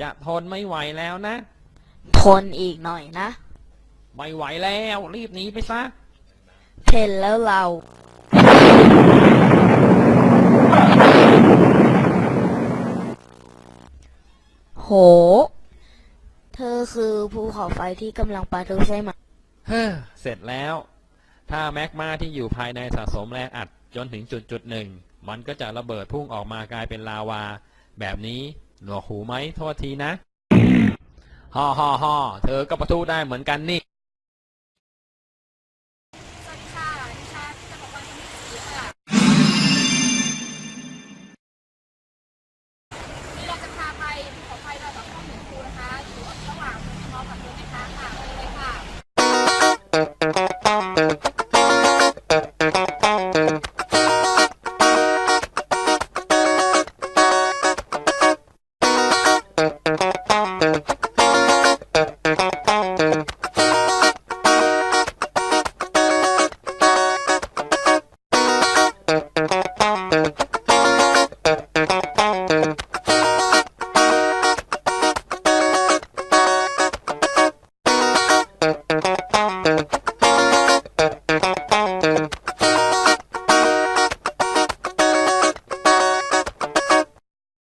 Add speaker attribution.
Speaker 1: จะทนไม่ไหวแล้วนะ
Speaker 2: ทนอีกหน่อยนะ
Speaker 1: ไม่ไหวแล้ว รีบหนีไปซะ
Speaker 2: เพ่นแล้วเรา โห เธอคือภูเขาไฟที่กำลังปะทุใช่ไหม
Speaker 1: เฮ้อเสร็จแล้ว ถ้าแมกมาที่อยู่ภายในสะสมแรงอัดจนถึงจุดจุดหนึ่ง มันก็จะระเบิดพุ่งออกมากลายเป็นลาวา แบบนี้ หนวกหูไหมโทษทีนะฮ่อฮ่อฮ่อเธอก็ประทุได้เหมือนกันนี่
Speaker 3: สวัสดีค่ะดิจะบอกว่าที่นี่ค่ะมีเราจะพาไปขอไปเราต้องข้อมูลครูนะคะ อยู่ระหว่างมอกับเธอไหมคะค่ะไปเลยค่ะ